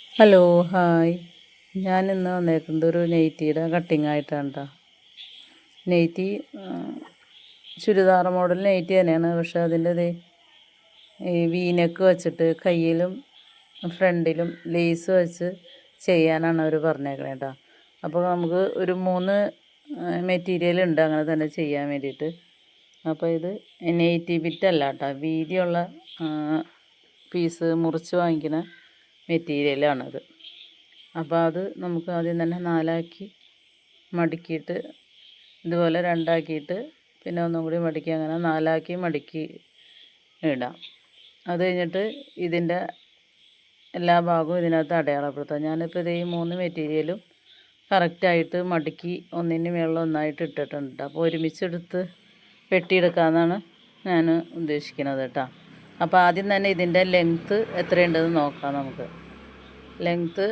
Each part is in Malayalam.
ഹലോ ഹായ് ഞാൻ ഇന്ന് വന്നേക്കുന്നത് ഒരു നെയ്റ്റിയുടെ കട്ടിങ് ആയിട്ടാണ് കേട്ടോ നെയ്റ്റി ചുരിദാർ മോഡൽ നെയ്റ്റി തന്നെയാണ്. പക്ഷെ അതിന്റെ ദേ ഈ വീനക്ക് വെച്ചിട്ട് കയ്യിലും ഫ്രണ്ടിലും ലേസ് വെച്ച് ചെയ്യാനാണ് അവർ പറഞ്ഞേക്കണേ കേട്ടോ അപ്പോൾ നമുക്ക് ഒരു മൂന്ന് മെറ്റീരിയൽ ഉണ്ട് അങ്ങനെ തന്നെ ചെയ്യാൻ വേണ്ടിയിട്ട്. അപ്പോൾ ഇത് നെയ്റ്റി ബിറ്റ് അല്ല കേട്ടോ വീതിയുള്ള പീസ് മുറിച്ച് വാങ്ങിക്കുന്ന മെറ്റീരിയലാണത്. അപ്പോൾ അത് നമുക്ക് ആദ്യം തന്നെ നാലാക്കി മടക്കിയിട്ട് ഇതുപോലെ രണ്ടാക്കിയിട്ട് പിന്നെ ഒന്നും കൂടി മടക്കി അങ്ങനെ നാലാക്കി മടക്കി ഇടാം. അത് കഴിഞ്ഞിട്ട് ഇതിന്റെ എല്ലാ ഭാഗവും ഇതിനകത്ത് അടയാളപ്പെടുത്താം. ഞാനിപ്പോൾ ഇത് ഈ മൂന്ന് മെറ്റീരിയലും കറക്റ്റായിട്ട് മടക്കി ഒന്നിന് മേളിൽ ഒന്നായിട്ട് ഇട്ടിട്ടുണ്ട്. അപ്പോൾ ഒരുമിച്ചെടുത്ത് വെട്ടിയെടുക്കാമെന്നാണ് ഞാൻ ഉദ്ദേശിക്കുന്നത് കേട്ടോ. അപ്പോൾ ആദ്യം തന്നെ ഇതിന്റെ ലെങ്ത്ത് എത്രയുണ്ടെന്ന് നോക്കാം നമുക്ക്. ലെങ്ത്ത്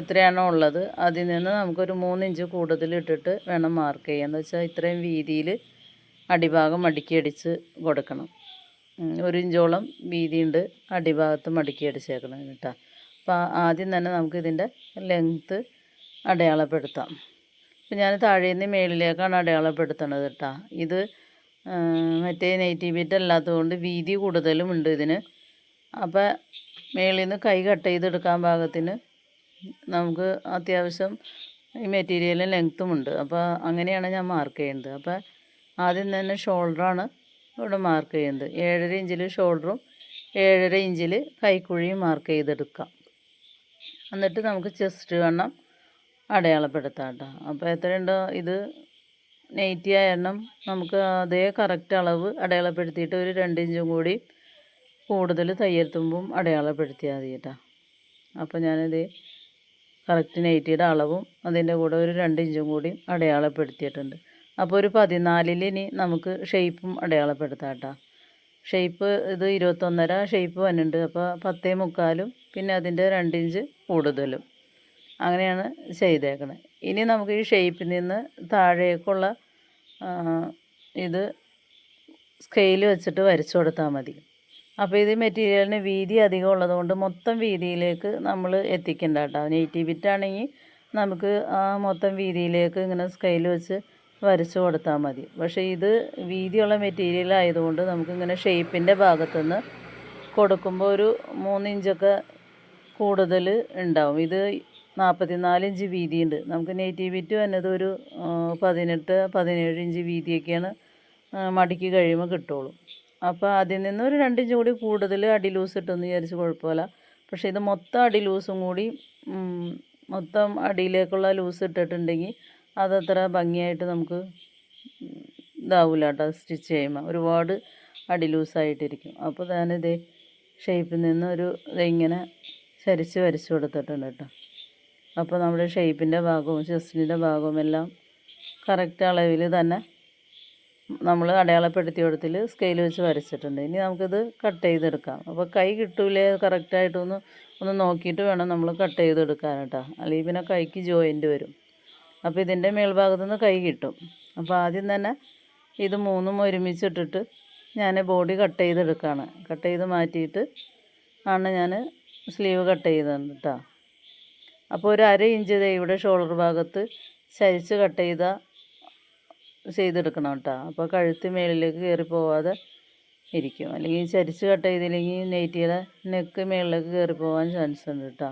എത്രയാണോ ഉള്ളത്. അതിൽ നിന്ന് നമുക്കൊരു മൂന്നിഞ്ച് കൂടുതൽ ഇട്ടിട്ട് വേണം മാർക്ക് ചെയ്യാൻ. എന്ന് വെച്ചാൽ ഇത്രയും വീതിയിൽ അടിഭാഗം മടക്കിടിച്ച് കൊടുക്കണം. ഒരു ഇഞ്ചോളം വീതിയുണ്ട് അടിഭാഗത്ത് മടക്കി അടിച്ചേക്കണം കേട്ടോ. അപ്പോൾ ആദ്യം തന്നെ നമുക്ക് ഇതിന്റെ ലെങ്ത്ത് അടയാളപ്പെടുത്താം. ഇപ്പം ഞാൻ താഴേന്ന് മേളിലേക്കാണ് അടയാളപ്പെടുത്തണത് കേട്ടോ. ഇത് മറ്റേ നെയ്റ്റി ബീറ്റ് അല്ലാത്തതുകൊണ്ട് വീതി കൂടുതലും ഉണ്ട് ഇതിന്. അപ്പോൾ മേളിൽ നിന്ന് കൈ കട്ട് ചെയ്തെടുക്കാൻ പാകത്തിന് നമുക്ക് അത്യാവശ്യം ഈ മെറ്റീരിയലും ലെങ്ത്തും ഉണ്ട്. അപ്പോൾ അങ്ങനെയാണ് ഞാൻ മാർക്ക് ചെയ്യുന്നത്. അപ്പോൾ ആദ്യം തന്നെ ഷോൾഡറാണ് ഇവിടെ മാർക്ക് ചെയ്യുന്നത്. ഏഴര ഇഞ്ചിൽ ഷോൾഡറും ഏഴര ഇഞ്ചിൽ കൈക്കുഴിയും മാർക്ക് ചെയ്തെടുക്കാം എന്നിട്ട് നമുക്ക് ചെസ്റ്റ് വണ്ണം അടയാളപ്പെടുത്താം കേട്ടോ. അപ്പോൾ എത്രയുണ്ടോ ഇത്? നെയ്റ്റി ആയണം നമുക്ക് അതേ കറക്റ്റ് അളവ് അടയാളപ്പെടുത്തിയിട്ട് ഒരു രണ്ട് ഇഞ്ചും കൂടി കൂടുതൽ തയ്യൽ അടയാളപ്പെടുത്തിയാൽ മതി കേട്ടോ. അപ്പോൾ ഞാനിത് കറക്റ്റ് നെയ്റ്റിയുടെ അളവും അതിന്റെ കൂടെ ഒരു രണ്ട് ഇഞ്ചും കൂടി അടയാളപ്പെടുത്തിയിട്ടുണ്ട്. അപ്പോൾ ഒരു പതിനാലിൽ ഇനി നമുക്ക് ഷേപ്പും അടയാളപ്പെടുത്താം കേട്ടോ. ഷേപ്പ് ഇത് ഇരുപത്തൊന്നര ഷേപ്പ് വന്നിട്ടുണ്ട് അപ്പോൾ പത്തേ മുക്കാലും പിന്നെ അതിന്റെ രണ്ട് ഇഞ്ച് കൂടുതലും. അങ്ങനെയാണ് ചെയ്തേക്കണത് ഇനി നമുക്ക് ഈ ഷേപ്പിൽ നിന്ന് താഴേക്കുള്ള ഇത് സ്കെയിൽ വെച്ചിട്ട് വരച്ചു കൊടുത്താൽ മതി. അപ്പോൾ ഇത് മെറ്റീരിയലിന് വീതി അധികം ഉള്ളതുകൊണ്ട് മൊത്തം വീതിയിലേക്ക് നമ്മൾ എത്തിക്കണ്ട കേട്ടോ. നെയ്റ്റി ബിറ്റാണെങ്കിൽ നമുക്ക് ആ മൊത്തം വീതിയിലേക്ക് ഇങ്ങനെ സ്കെയിൽ വെച്ച് വരച്ചു കൊടുത്താൽ മതി. പക്ഷേ ഇത് വീതിയുള്ള മെറ്റീരിയൽ ആയതുകൊണ്ട് നമുക്കിങ്ങനെ ഷേപ്പിന്റെ ഭാഗത്തുനിന്ന് കൊടുക്കുമ്പോൾ ഒരു മൂന്നിഞ്ചൊക്കെ കൂടുതൽ ഉണ്ടാവും. ഇത് നാൽപ്പത്തിനാല് ഇഞ്ച് വീതിയുണ്ട്. നമുക്ക് നെയ്റ്റീവ് ബിറ്റ് വന്നത് ഒരു പതിനെട്ട് പതിനേഴ് ഇഞ്ച് വീതിയൊക്കെയാണ് മടക്കി കഴിയുമ്പോൾ കിട്ടുള്ളൂ. അപ്പോൾ അതിൽ നിന്ന് ഒരു രണ്ടിഞ്ച് കൂടി കൂടുതൽ അടി ലൂസ് ഇട്ടെന്ന് വിചാരിച്ച് കുഴപ്പമില്ല. പക്ഷേ ഇത് മൊത്തം അടി ലൂസും കൂടി മൊത്തം അടിയിലേക്കുള്ള ലൂസ് ഇട്ടിട്ടുണ്ടെങ്കിൽ അതത്ര ഭംഗിയായിട്ട് നമുക്ക് ഇതാവില്ല കേട്ടോ സ്റ്റിച്ച് ചെയ്യുമ്പോൾ ഒരുപാട് അടി ലൂസായിട്ടിരിക്കും അപ്പോൾ ഞാനിത് ഷേപ്പിൽ നിന്ന് ഒരു ഇതിങ്ങനെ ചരിച്ച് വരച്ച് കൊടുത്തിട്ടുണ്ട് കേട്ടോ. അപ്പോൾ നമ്മുടെ ഷേപ്പിന്റെ ഭാഗവും ചെസ്റ്റിന്റെ ഭാഗവും എല്ലാം കറക്റ്റ് അളവിൽ തന്നെ നമ്മൾ അടയാളപ്പെടുത്തി കൊടുത്തിൽ സ്കെയിൽ വെച്ച് വരച്ചിട്ടുണ്ട്. ഇനി നമുക്കിത് കട്ട് ചെയ്തെടുക്കാം. അപ്പോൾ കൈ കിട്ടൂലേ കറക്റ്റായിട്ടൊന്ന് ഒന്ന് നോക്കിയിട്ട് വേണം നമ്മൾ കട്ട് ചെയ്തെടുക്കാൻ കേട്ടോ. അല്ലെങ്കിൽ പിന്നെ കൈക്ക് ജോയിന്റ് വരും. അപ്പോൾ ഇതിന്റെ മേൽഭാഗത്തു നിന്ന് കൈ കിട്ടും. അപ്പോൾ ആദ്യം തന്നെ ഇത് മൂന്നും ഒരുമിച്ചിട്ടിട്ട് ഞാൻ ബോഡി കട്ട് ചെയ്തെടുക്കുകയാണ് കട്ട് ചെയ്ത് മാറ്റിയിട്ട് ആണ് ഞാൻ സ്ലീവ് കട്ട് ചെയ്തത് കേട്ടോ. അപ്പോൾ ഒരു അര ഇഞ്ച് ഇവിടെ ഷോൾഡർ ഭാഗത്ത് ചരിച്ച് കട്ട് ചെയ്ത ചെയ്തെടുക്കണം കേട്ടോ അപ്പോൾ കഴുത്ത് മേളിലേക്ക് കയറി പോവാതെ ഇരിക്കും. അല്ലെങ്കിൽ ചരിച്ച് കട്ട് ചെയ്തില്ലെങ്കിൽ നെയ്റ്റിയുടെ നെക്ക് മേളിലേക്ക് കയറി പോകാൻ ചാൻസ് ഉണ്ട് കേട്ടോ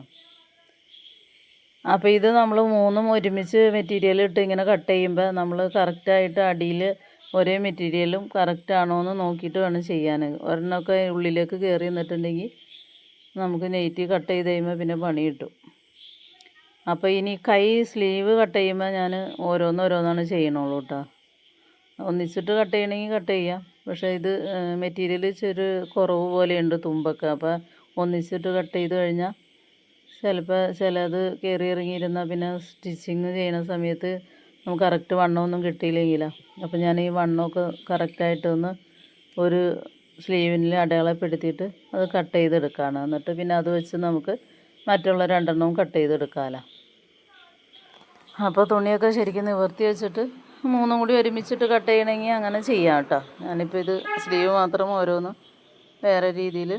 അപ്പോൾ ഇത് നമ്മൾ മൂന്നും ഒരുമിച്ച് മെറ്റീരിയൽ ഇട്ട് ഇങ്ങനെ കട്ട് ചെയ്യുമ്പോൾ നമ്മൾ കറക്റ്റായിട്ട് അടിയിൽ ഒരേ മെറ്റീരിയലും കറക്റ്റാണോ എന്ന് നോക്കിയിട്ട് വേണം ചെയ്യാൻ. ഒരെണ്ണമൊക്കെ ഉള്ളിലേക്ക് കയറി നിന്നിട്ടുണ്ടെങ്കിൽ നമുക്ക് നെയ്റ്റ് കട്ട് ചെയ്ത് കഴിയുമ്പോൾ പിന്നെ പണി കിട്ടും. അപ്പോൾ ഇനി കൈ സ്ലീവ് കട്ട് ചെയ്യുമ്പോൾ ഞാൻ ഓരോന്നോരോന്നാണ് ചെയ്യണുള്ളൂ കേട്ടോ ഒന്നിച്ചിട്ട് കട്ട് ചെയ്യണമെങ്കിൽ കട്ട് ചെയ്യാം. പക്ഷേ ഇത് മെറ്റീരിയൽ ചെറു കുറവ് പോലെയുണ്ട് തുമ്പൊക്കെ. അപ്പോൾ ഒന്നിച്ചിട്ട് കട്ട് ചെയ്ത് കഴിഞ്ഞാൽ ചിലപ്പോൾ ചിലത് കയറി ഇറങ്ങിയിരുന്നാൽ പിന്നെ സ്റ്റിച്ചിങ് ചെയ്യുന്ന സമയത്ത് നമുക്ക് കറക്റ്റ് വണ്ണമൊന്നും കിട്ടിയില്ലെങ്കിലോ. അപ്പോൾ ഞാൻ ഈ വണ്ണമൊക്കെ കറക്റ്റായിട്ടൊന്ന് ഒരു സ്ലീവിനിൽ അടയാളപ്പെടുത്തിയിട്ട് അത് കട്ട് ചെയ്തെടുക്കുകയാണ് എന്നിട്ട് പിന്നെ അത് വെച്ച് നമുക്ക് മറ്റുള്ള രണ്ടെണ്ണവും കട്ട് ചെയ്തെടുക്കാമല്ലോ അപ്പോൾ തുണിയൊക്കെ ശരിക്കും നിവർത്തി വെച്ചിട്ട് മൂന്നും കൂടി ഒരുമിച്ചിട്ട് കട്ട് ചെയ്യണമെങ്കിൽ അങ്ങനെ ചെയ്യാം കേട്ടോ. ഞാനിപ്പോൾ ഇത് സ്ലീവ് മാത്രം ഓരോന്ന് വേറെ രീതിയിൽ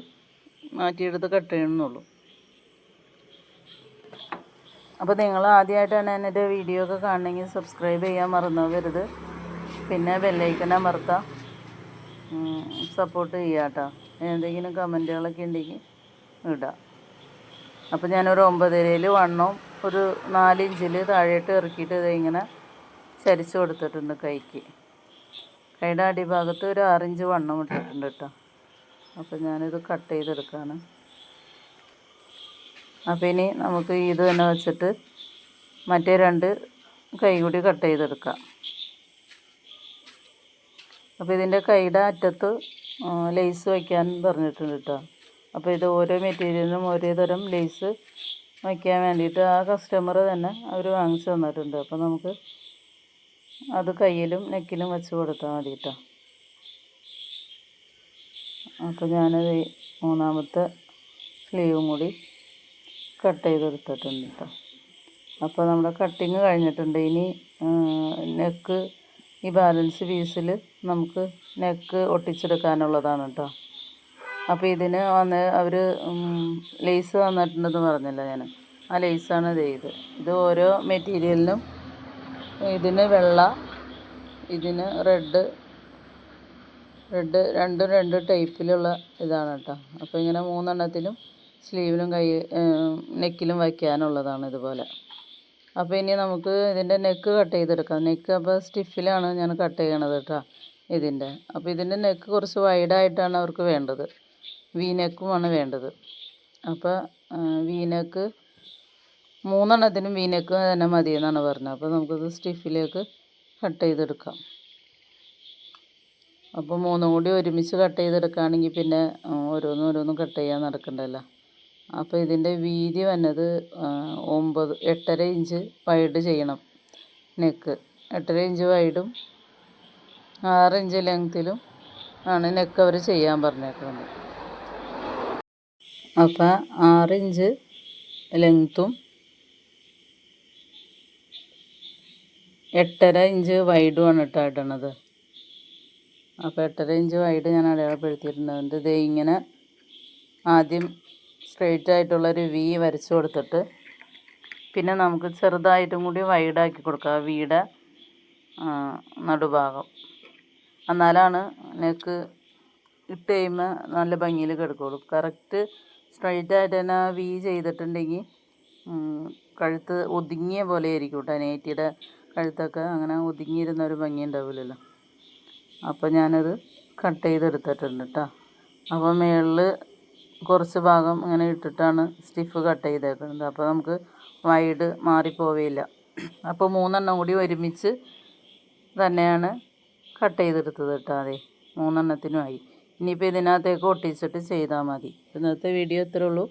മാറ്റിയെടുത്ത് കട്ട് ചെയ്യണമെന്നുള്ളൂ. അപ്പോൾ നിങ്ങൾ ആദ്യമായിട്ടാണ് എന്റെ വീഡിയോ ഒക്കെ കാണണമെങ്കിൽ സബ്സ്ക്രൈബ് ചെയ്യാൻ മറന്നവരുത് പിന്നെ ബെല്ലൈക്കൺ അമർത്താം. സപ്പോർട്ട് ചെയ്യാം കേട്ടോ. എന്തെങ്കിലും കമന്റുകളൊക്കെ ഉണ്ടെങ്കിൽ ഇടാം. അപ്പോൾ ഞാനൊരു ഒമ്പതരയിൽ വണ്ണവും ഒരു നാലിഞ്ചിൽ താഴോട്ട് ഇറക്കിയിട്ട് ഇതിങ്ങനെ ചരിച്ചു കൊടുത്തിട്ടുണ്ട് കൈക്ക്. കൈയുടെ അടിഭാഗത്ത് ഒരു ആറിഞ്ച് വണ്ണം ഇട്ടിട്ടുണ്ട് കേട്ടോ. അപ്പോൾ ഞാനിത് കട്ട് ചെയ്തെടുക്കുകയാണ് അപ്പോൾ ഇനി നമുക്ക് ഇത് തന്നെ വെച്ചിട്ട് മറ്റേ രണ്ട് കൈ കൂടി കട്ട് ചെയ്തെടുക്കാം. അപ്പോൾ ഇതിന്റെ കൈയുടെ അറ്റത്ത് ലേസ് വയ്ക്കാൻ പറഞ്ഞിട്ടുണ്ട് കേട്ടോ. അപ്പോൾ ഇത് ഓരോ മെറ്റീരിയലിനും ഓരോ തരം ലേസ് വയ്ക്കാൻ വേണ്ടിയിട്ട് ആ കസ്റ്റമർ തന്നെ അവർ വാങ്ങിച്ചു തന്നിട്ടുണ്ട്. അപ്പോൾ നമുക്ക് അത് കയ്യിലും നെക്കിലും വെച്ച് കൊടുത്താൽ മതി കേട്ടോ അപ്പോൾ ഞാനത് മൂന്നാമത്തെ സ്ലീവും കൂടി കട്ട് ചെയ്തെടുത്തിട്ടുണ്ട് കേട്ടോ അപ്പോൾ നമ്മുടെ കട്ടിങ് കഴിഞ്ഞിട്ടുണ്ട്. ഇനി നെക്ക് ഈ ബാലൻസ് പീസിൽ നമുക്ക് നെക്ക് ഒട്ടിച്ചെടുക്കാനുള്ളതാണ് കേട്ടോ അപ്പോൾ ഇതിന് വന്ന് അവർ ലേസ് തന്നിട്ടുണ്ടെന്ന് പറഞ്ഞില്ല ഞാൻ ആ ലേസാണ് ഇത് ചെയ്ത് ഇത് ഓരോ മെറ്റീരിയലിനും ഇതിന് വെള്ള ഇതിന് റെഡ് റെഡ് രണ്ടും രണ്ട് ടൈപ്പിലുള്ള ഇതാണ് കേട്ടോ അപ്പോൾ ഇങ്ങനെ മൂന്നെണ്ണത്തിലും സ്ലീവിലും കൈ നെക്കിലും വയ്ക്കാനുള്ളതാണ് ഇതുപോലെ. അപ്പോൾ ഇനി നമുക്ക് ഇതിന്റെ നെക്ക് കട്ട് ചെയ്തെടുക്കാം. നെക്ക് അപ്പോൾ സ്റ്റിഫിലാണ് ഞാൻ കട്ട് ചെയ്യണത് കേട്ടോ ഇതിന്റെ അപ്പോൾ ഇതിന്റെ നെക്ക് കുറച്ച് വൈഡായിട്ടാണ് അവർക്ക് വേണ്ടത്. വി നെക്കുമാണ് വേണ്ടത് അപ്പോൾ വീനക്ക് നെക്ക് മൂന്നെണ്ണത്തിനും വീനക്ക് തന്നെ മതി എന്നാണ് പറഞ്ഞത്. അപ്പോൾ നമുക്കത് സ്റ്റിഫിലേക്ക് കട്ട് ചെയ്തെടുക്കാം. അപ്പോൾ മൂന്നും കൂടി ഒരുമിച്ച് കട്ട് ചെയ്തെടുക്കുകയാണെങ്കിൽ പിന്നെ ഓരോന്നും ഓരോന്നും കട്ട് ചെയ്യാൻ നടക്കണ്ടല്ലോ. അപ്പോൾ ഇതിന്റെ വീതി വന്നത് ഒമ്പത് എട്ടര ഇഞ്ച് വൈഡ് ചെയ്യണം നെക്ക് എട്ടര ഇഞ്ച് വൈഡും ആറ് ഇഞ്ച് ലെങ്ത്തിലും ആണ് നെക്ക് അവർ ചെയ്യാൻ പറഞ്ഞേക്കുന്നത്. അപ്പോൾ ആറ് ഇഞ്ച് ലെങ്ത്തും എട്ടര ഇഞ്ച് വൈഡുമാണ് കേട്ടോ ഇടണത്. അപ്പോൾ എട്ടര ഇഞ്ച് വൈഡ് ഞാൻ അടയാളപ്പെടുത്തിയിട്ടുണ്ട്. എന്നിട്ട് ഇത് ഇങ്ങനെ ആദ്യം സ്ട്രെയിറ്റ് ആയിട്ടുള്ളൊരു വി വരച്ച് കൊടുത്തിട്ട് പിന്നെ നമുക്ക് ചെറുതായിട്ടും കൂടി വൈഡാക്കി കൊടുക്കുക ആ വീടെ നടുഭാഗം. എന്നാലാണ് നെക്ക് ഇട്ട് കഴിയുമ്പോൾ നല്ല ഭംഗിയിൽ കിടക്കുള്ളൂ. കറക്റ്റ് സ്ട്രൈറ്റ് ആയിട്ട് തന്നെ വി ചെയ്തിട്ടുണ്ടെങ്കിൽ കഴുത്ത് ഒതുങ്ങിയ പോലെ ആയിരിക്കും കേട്ടോ നേറ്റിയുടെ കഴുത്തൊക്കെ അങ്ങനെ ഒതുങ്ങിയിരുന്ന ഒരു ഭംഗി ഉണ്ടാവില്ലല്ലോ. അപ്പോൾ ഞാനത് കട്ട് ചെയ്തെടുത്തിട്ടുണ്ട് കേട്ടോ അപ്പോൾ മുകളിൽ കുറച്ച് ഭാഗം ഇങ്ങനെ ഇട്ടിട്ടാണ് സ്റ്റിഫ് കട്ട് ചെയ്തേക്കുന്നത്. അപ്പോൾ നമുക്ക് വൈഡ് മാറിപ്പോവില്ല അപ്പോൾ മൂന്നെണ്ണം കൂടി ഒരുമിച്ച് തന്നെയാണ് കട്ട് ചെയ്തെടുത്തത് കേട്ടോ അതെ മൂന്നെണ്ണത്തിനുമായി. ഇനിയിപ്പോൾ ഇതിനകത്തേക്ക് ഒട്ടിച്ചിട്ട് ചെയ്താൽ മതി. ഇന്നത്തെ വീഡിയോ ഇത്രേ ഉള്ളൂ.